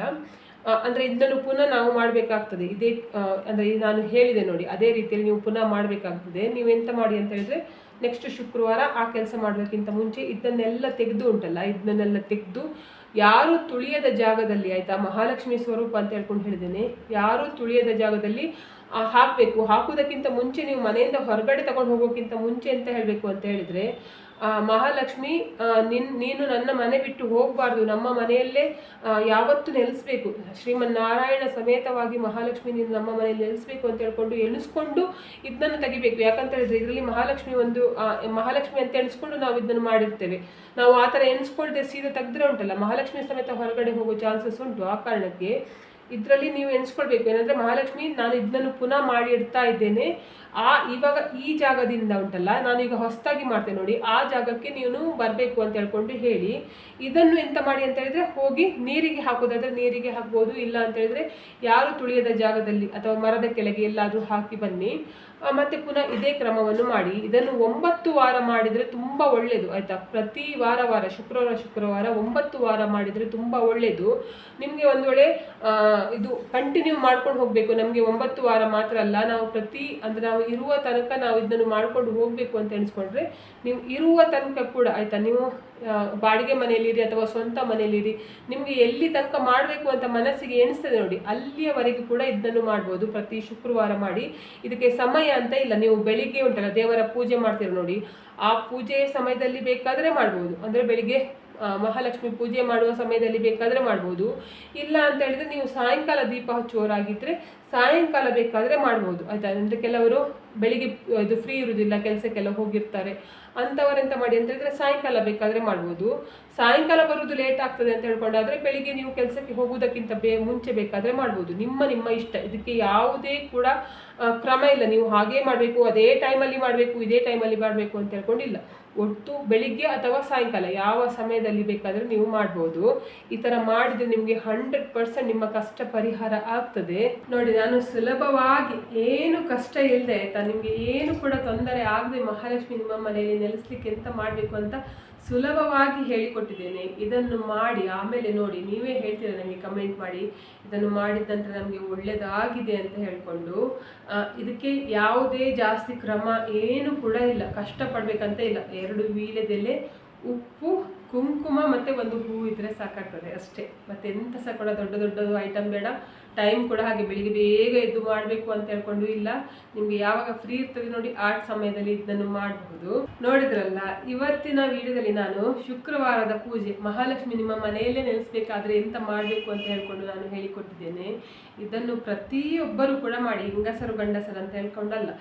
ಅಂದರೆ ಇದನ್ನು ಪುನಃ ನಾವು ಮಾಡಬೇಕಾಗ್ತದೆ. ಇದೇ ಅಂದರೆ ನಾನು ಹೇಳಿದೆ ನೋಡಿ, ಅದೇ ರೀತಿಯಲ್ಲಿ ನೀವು ಪುನಃ ಮಾಡಬೇಕಾಗ್ತದೆ. ನೀವು ಎಂತ ಮಾಡಿ ಅಂತ ಹೇಳಿದ್ರೆ ನೆಕ್ಸ್ಟ್ ಶುಕ್ರವಾರ ಆ ಕೆಲಸ ಮಾಡೋದಕ್ಕಿಂತ ಮುಂಚೆ ಇದನ್ನೆಲ್ಲ ತೆಗೆದು ಉಂಟಲ್ಲ, ಇದನ್ನೆಲ್ಲ ತೆಗೆದು ಯಾರು ತುಳಿಯದ ಜಾಗದಲ್ಲಿ, ಆಯ್ತಾ? ಮಹಾಲಕ್ಷ್ಮಿ ಸ್ವರೂಪ ಅಂತ ಹೇಳ್ಕೊಂಡು ಹೇಳಿದ್ದೇನೆ. ಯಾರು ತುಳಿಯದ ಜಾಗದಲ್ಲಿ ಹಾಕಬೇಕು. ಹಾಕುದಕ್ಕಿಂತ ಮುಂಚೆ ನೀವು ಮನೆಯಿಂದ ಹೊರಗಡೆ ತಗೊಂಡು ಹೋಗೋಕ್ಕಿಂತ ಮುಂಚೆ ಅಂತ ಹೇಳಬೇಕು ಅಂತ ಹೇಳಿದರೆ ಮಹಾಲಕ್ಷ್ಮಿ ನಿನ್, ನೀನು ನನ್ನ ಮನೆ ಬಿಟ್ಟು ಹೋಗಬಾರ್ದು. ನಮ್ಮ ಮನೆಯಲ್ಲೇ ಯಾವತ್ತು ನೆಲೆಸ್ಬೇಕು. ಶ್ರೀಮನ್ನಾರಾಯಣ ಸಮೇತವಾಗಿ ಮಹಾಲಕ್ಷ್ಮಿ ನೀನು ನಮ್ಮ ಮನೆಯಲ್ಲಿ ನೆಲೆಸ್ಬೇಕು ಅಂತ ಹೇಳ್ಕೊಂಡು ಎಣಿಸ್ಕೊಂಡು ಇದನ್ನು ತೆಗಿಬೇಕು. ಯಾಕಂತ ಹೇಳಿದ್ರೆ ಇದರಲ್ಲಿ ಮಹಾಲಕ್ಷ್ಮಿ ಒಂದು ಮಹಾಲಕ್ಷ್ಮಿ ಅಂತ ಎಣಿಸ್ಕೊಂಡು ನಾವು ಇದನ್ನು ಮಾಡಿರ್ತೇವೆ. ನಾವು ಆ ಥರ ಎಣಿಸ್ಕೊಳ್ದೆ ಸೀದಾ ತೆಗೆದ್ರೆ ಉಂಟಲ್ಲ, ಮಹಾಲಕ್ಷ್ಮಿ ಸಮೇತ ಹೊರಗಡೆ ಹೋಗೋ ಚಾನ್ಸಸ್ ಉಂಟು ಆ ಕಾರಣಕ್ಕೆ. ಇದರಲ್ಲಿ ನೀವು ಎಣಿಸ್ಕೊಳ್ಬೇಕು. ಏನಂದರೆ ಮಹಾಲಕ್ಷ್ಮಿ, ನಾನು ಇದನ್ನು ಪುನಃ ಮಾಡಿ ಇಡ್ತಾ ಇದ್ದೇನೆ. ಆ, ಇವಾಗ ಈ ಜಾಗದಿಂದ ಉಂಟಲ್ಲ ನಾನು ಈಗ ಹೊಸದಾಗಿ ಮಾಡ್ತೇನೆ ನೋಡಿ, ಆ ಜಾಗಕ್ಕೆ ನೀನು ಬರಬೇಕು ಅಂತ ಹೇಳ್ಕೊಂಡು ಹೇಳಿ, ಇದನ್ನು ಎಂತ ಮಾಡಿ ಅಂತ ಹೇಳಿದ್ರೆ, ಹೋಗಿ ನೀರಿಗೆ ಹಾಕೋದಾದ್ರೆ ನೀರಿಗೆ ಹಾಕ್ಬೋದು, ಇಲ್ಲ ಅಂತ ಹೇಳಿದ್ರೆ ಯಾರು ತುಳಿಯದ ಜಾಗದಲ್ಲಿ ಅಥವಾ ಮರದ ಕೆಳಗೆ ಎಲ್ಲಾದರೂ ಹಾಕಿ ಬನ್ನಿ. ಮತ್ತೆ ಪುನಃ ಇದೇ ಕ್ರಮವನ್ನು ಮಾಡಿ. ಇದನ್ನು ಒಂಬತ್ತು ವಾರ ಮಾಡಿದರೆ ತುಂಬ ಒಳ್ಳೆಯದು ಆಯಿತಾ? ಪ್ರತಿ ವಾರ ವಾರ, ಶುಕ್ರವಾರ ಶುಕ್ರವಾರ ಒಂಬತ್ತು ವಾರ ಮಾಡಿದರೆ ತುಂಬ ಒಳ್ಳೆಯದು ನಿಮಗೆ ಒಂದು ವೇಳೆ ಇದು ಕಂಟಿನ್ಯೂ ಮಾಡ್ಕೊಂಡು ಹೋಗಬೇಕು. ನಮಗೆ ಒಂಬತ್ತು ವಾರ ಮಾತ್ರ ಅಲ್ಲ, ನಾವು ಪ್ರತಿ, ಅಂದರೆ ನಾವು ಇರುವ ತನಕ ನಾವು ಇದನ್ನು ಮಾಡ್ಕೊಂಡು ಹೋಗಬೇಕು ಅಂತ ಎಣಿಸ್ಕೊಂಡ್ರೆ ನೀವು ಇರುವ ತನಕ ಕೂಡ ಆಯಿತಾ, ನೀವು ಬಾಡಿಗೆ ಮನೆಯಲ್ಲಿರಿ ಅಥವಾ ಸ್ವಂತ ಮನೆಯಲ್ಲಿರಿ, ನಿಮಗೆ ಎಲ್ಲಿ ತನಕ ಮಾಡಬೇಕು ಅಂತ ಮನಸ್ಸಿಗೆ ಎಣಿಸ್ತದೆ ನೋಡಿ, ಅಲ್ಲಿಯವರೆಗೂ ಕೂಡ ಇದನ್ನು ಮಾಡ್ಬೋದು. ಪ್ರತಿ ಶುಕ್ರವಾರ ಮಾಡಿ, ಇದಕ್ಕೆ ಸಮಯ ಅಂತ ಇಲ್ಲ, ನೀವು ಬೆಳಿಗ್ಗೆ ಉಂಟಲ್ಲ, ದೇವರ ಪೂಜೆ ಮಾಡ್ತೀರ ನೋಡಿ, ಆ ಪೂಜೆಯ ಸಮಯದಲ್ಲಿ ಬೇಕಾದರೆ ಮಾಡ್ಬೋದು. ಅಂದರೆ ಬೆಳಿಗ್ಗೆ ಮಹಾಲಕ್ಷ್ಮಿ ಪೂಜೆ ಮಾಡುವ ಸಮಯದಲ್ಲಿ ಬೇಕಾದರೆ ಮಾಡ್ಬೋದು. ಇಲ್ಲ ಅಂತ ಹೇಳಿದರೆ ನೀವು ಸಾಯಂಕಾಲ ದೀಪ ಹಚ್ಚುವವರಾಗಿದ್ದರೆ ಸಾಯಂಕಾಲ ಬೇಕಾದರೆ ಮಾಡ್ಬೋದು. ಆಯಿತಾ? ಅಂದರೆ ಕೆಲವರು ಬೆಳಿಗ್ಗೆ, ಇದು ಫ್ರೀ ಇರುವುದಿಲ್ಲ ಕೆಲಸಕ್ಕೆಲ್ಲ ಹೋಗಿರ್ತಾರೆ. ಅಂಥವರೆಂತ ಮಾಡಿ ಅಂತ ಹೇಳಿದ್ರೆ ಸಾಯಂಕಾಲ ಬೇಕಾದರೆ ಮಾಡ್ಬೋದು. ಸಾಯಂಕಾಲ ಬರುವುದು ಲೇಟ್ ಆಗ್ತದೆ ಅಂತ ಹೇಳ್ಕೊಂಡಾದ್ರೆ ಬೆಳಿಗ್ಗೆ ನೀವು ಕೆಲಸಕ್ಕೆ ಹೋಗುವುದಕ್ಕಿಂತ ಬೇ, ಮುಂಚೆ ಬೇಕಾದರೆ ಮಾಡ್ಬೋದು. ನಿಮ್ಮ ನಿಮ್ಮ ಇಷ್ಟ. ಇದಕ್ಕೆ ಯಾವುದೇ ಕೂಡ ಕ್ರಮ ಇಲ್ಲ. ನೀವು ಹಾಗೇ ಮಾಡಬೇಕು, ಅದೇ ಟೈಮಲ್ಲಿ ಮಾಡಬೇಕು, ಇದೇ ಟೈಮಲ್ಲಿ ಮಾಡಬೇಕು ಅಂತ ಹೇಳ್ಕೊಂಡಿಲ್ಲ. ಒಟ್ಟು ಬೆಳಿಗ್ಗೆ ಅಥವಾ ಸಾಯಂಕಾಲ, ಯಾವ ಸಮಯದಲ್ಲಿ ಬೇಕಾದರೂ ನೀವು ಮಾಡ್ಬೋದು. ಈ ಥರ ಮಾಡಿದ್ರೆ ನಿಮಗೆ ಹಂಡ್ರೆಡ್ ಪರ್ಸೆಂಟ್ ನಿಮ್ಮ ಕಷ್ಟ ಪರಿಹಾರ ಆಗ್ತದೆ. ನೋಡಿ, ನಾನು ಸುಲಭವಾಗಿ ಏನು ಕಷ್ಟ ಇಲ್ಲದೆ ನಿಮಗೆ ಏನು ಕೂಡ ತೊಂದರೆ ಆಗದೆ ಮಹಾಲಕ್ಷ್ಮಿ ನಿಮ್ಮ ಮನೆಯಲ್ಲಿ ನೆಲೆಸಲಿಕ್ಕೆ ಎಂತ ಮಾಡಬೇಕು ಅಂತ ಸುಲಭವಾಗಿ ಹೇಳಿಕೊಟ್ಟಿದ್ದೇನೆ. ಇದನ್ನು ಮಾಡಿ, ಆಮೇಲೆ ನೋಡಿ, ನೀವೇ ಹೇಳ್ತೀರ ನನಗೆ ಕಮೆಂಟ್ ಮಾಡಿ. ಇದನ್ನು ಮಾಡಿದ ನಂತರ ನಮಗೆ ಒಳ್ಳೆಯದಾಗಿದೆ ಅಂತ ಹೇಳಿಕೊಂಡು ಇದಕ್ಕೆ ಯಾವುದೇ ಜಾಸ್ತಿ ಕ್ರಮ ಏನು ಕೂಡ ಇಲ್ಲ. ಕಷ್ಟಪಡಬೇಕಂತ ಇಲ್ಲ. ಎರಡು ವೀಳ್ಯದೆಲೆ ಉಪ್ಪು, ಕುಂಕುಮ ಮತ್ತು ಒಂದು ಹೂವು ಇದ್ದರೆ ಸಾಕಾಗ್ತದೆ ಅಷ್ಟೇ. ಮತ್ತೆ ಎಂತ ಸಹ ಕೂಡ ದೊಡ್ಡ ದೊಡ್ಡದು ಐಟಮ್ ಬೇಡ. ಟೈಮ್ ಕೂಡ ಹಾಗೆ ಬೆಳಿಗ್ಗೆ ಬೇಗ ಎದ್ದು ಮಾಡಬೇಕು ಅಂತ ಹೇಳ್ಕೊಂಡು ಇಲ್ಲ. ನಿಮಗೆ ಯಾವಾಗ ಫ್ರೀ ಇರ್ತದೆ ನೋಡಿ ಆ ಸಮಯದಲ್ಲಿ ಇದನ್ನು ಮಾಡಬಹುದು. ನೋಡಿದ್ರಲ್ಲ, ಇವತ್ತಿನ ವಿಡಿಯೋದಲ್ಲಿ ನಾನು ಶುಕ್ರವಾರದ ಪೂಜೆ, ಮಹಾಲಕ್ಷ್ಮಿ ನಿಮ್ಮ ಮನೆಯಲ್ಲೇ ನೆಲೆಸಬೇಕಾದ್ರೆ ಎಂತ ಮಾಡಬೇಕು ಅಂತ ಹೇಳ್ಕೊಂಡು ನಾನು ಹೇಳಿಕೊಟ್ಟಿದ್ದೇನೆ. ಇದನ್ನು ಪ್ರತಿಯೊಬ್ಬರು ಕೂಡ ಮಾಡಿ, ಹೆಂಗಸರು, ಗಂಡಸರು ಅಂತ ಹೇಳ್ಕೊಂಡಲ್ಲ.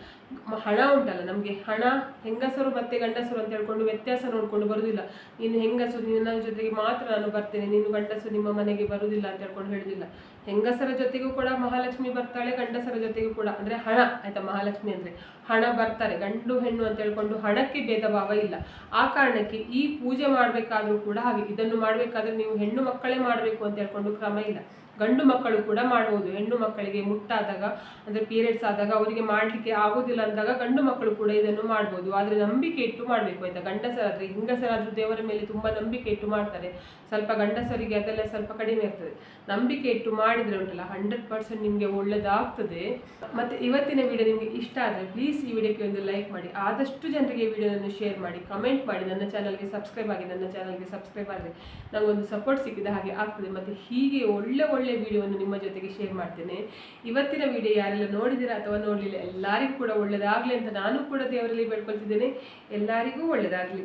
ಹಣ ಉಂಟಲ್ಲ ನಮಗೆ. ಹಣ, ಹೆಂಗಸರು ಮತ್ತೆ ಗಂಡಸರು ಅಂತ ಹೇಳ್ಕೊಂಡು ವ್ಯತ್ಯಾಸ ನೋಡ್ಕೊಂಡು ಬರುವುದಿಲ್ಲ ನೀನು ಹೆಂಗಸರು ನಿನ್ನ ಜೊತೆಗೆ ಮಾತ್ರ ನಾನು ಬರ್ತೇನೆ, ನೀನು ಗಂಡಸರು ನಿಮ್ಮ ಮನೆಗೆ ಬರುವುದಿಲ್ಲ ಅಂತ ಹೇಳ್ಕೊಂಡು ಹೇಳುದಿಲ್ಲ. ಹೆಂಗಸರ ಜೊತೆಗೂ ಕೂಡ ಮಹಾಲಕ್ಷ್ಮಿ ಬರ್ತಾಳೆ, ಗಂಡಸರ ಜೊತೆಗೂ ಕೂಡ. ಅಂದ್ರೆ ಹಣ, ಆಯಿತಾ ಮಹಾಲಕ್ಷ್ಮಿ ಅಂದ್ರೆ ಹಣ ಬರ್ತಾರೆ, ಗಂಡು ಹೆಣ್ಣು ಅಂತ ಹೇಳ್ಕೊಂಡು ಹಣಕ್ಕೆ ಭೇದ ಭಾವ ಇಲ್ಲ. ಆ ಕಾರಣಕ್ಕೆ ಈ ಪೂಜೆ ಮಾಡಬೇಕಾದ್ರೂ ಕೂಡ ಹಾಗೆ, ಇದನ್ನು ಮಾಡಬೇಕಾದ್ರೆ ನೀವು ಹೆಣ್ಣು ಮಕ್ಕಳೇ ಮಾಡಬೇಕು ಅಂತ ಹೇಳ್ಕೊಂಡು ಕ್ರಮ ಇಲ್ಲ. ಗಂಡು ಮಕ್ಕಳು ಕೂಡ ಮಾಡಬಹುದು ಹೆಣ್ಣು ಮಕ್ಕಳಿಗೆ ಮುಟ್ಟಾದಾಗ, ಅಂದರೆ ಪೀರಿಯಡ್ಸ್ ಆದಾಗ ಅವರಿಗೆ ಮಾಡಲಿಕ್ಕೆ ಆಗೋದಿಲ್ಲ ಅಂದಾಗ ಗಂಡು ಮಕ್ಕಳು ಕೂಡ ಇದನ್ನು ಮಾಡ್ಬೋದು. ಆದರೆ ನಂಬಿಕೆ ಇಟ್ಟು ಮಾಡಬೇಕು ಆಯ್ತಾ? ಗಂಡಸರಾದರೆ, ಹೆಂಗಸರಾದರೂ ದೇವರ ಮೇಲೆ ತುಂಬ ನಂಬಿಕೆ ಇಟ್ಟು ಮಾಡ್ತಾರೆ. ಸ್ವಲ್ಪ ಗಂಡಸರಿಗೆ ಅದೆಲ್ಲ ಸ್ವಲ್ಪ ಕಡಿಮೆ ಇರ್ತದೆ. ನಂಬಿಕೆ ಇಟ್ಟು ಮಾಡಿದರೆ ಉಂಟಲ್ಲ ಹಂಡ್ರೆಡ್ ಪರ್ಸೆಂಟ್ ನಿಮಗೆ ಒಳ್ಳೆಯದಾಗ್ತದೆ ಮತ್ತು ಇವತ್ತಿನ ವಿಡಿಯೋ ನಿಮಗೆ ಇಷ್ಟ ಆದರೆ ಪ್ಲೀಸ್ ಈ ವಿಡಿಯೋಕ್ಕೆ ಒಂದು ಲೈಕ್ ಮಾಡಿ. ಆದಷ್ಟು ಜನರಿಗೆ ಈ ವಿಡಿಯೋವನ್ನು ಶೇರ್ ಮಾಡಿ ಕಮೆಂಟ್ ಮಾಡಿ. ನನ್ನ ಚಾನಲ್ಗೆ ಸಬ್ಸ್ಕ್ರೈಬ್ ಆಗಿ, ನನ್ನ ಚಾನಲ್ಗೆ ಸಬ್ಸ್ಕ್ರೈಬ್ ಆದರೆ ನನಗೊಂದು ಸಪೋರ್ಟ್ ಸಿಕ್ಕಿದ ಹಾಗೆ ಆಗ್ತದೆ. ಮತ್ತು ಹೀಗೆ ಒಳ್ಳೆ ಒಳ್ಳೆ ವಿಡಿಯೋವನ್ನು ನಿಮ್ಮ ಜೊತೆಗೆ ಶೇರ್ ಮಾಡ್ತೇನೆ. ಇವತ್ತಿನ ವಿಡಿಯೋ ಯಾರೆಲ್ಲ ನೋಡಿದಿರ ಅಥವಾ ನೋಡಲಿಲ್ಲ, ಎಲ್ಲರಿಗೂ ಕೂಡ ಒಳ್ಳೆಯದಾಗಲಿ ಅಂತ ನಾನು ಕೂಡ ದೇವರಲ್ಲಿ ಬೇಡ್ಕೊಳ್ತಿದ್ದೇನೆ. ಎಲ್ಲರಿಗೂ ಒಳ್ಳೆಯದಾಗಲಿ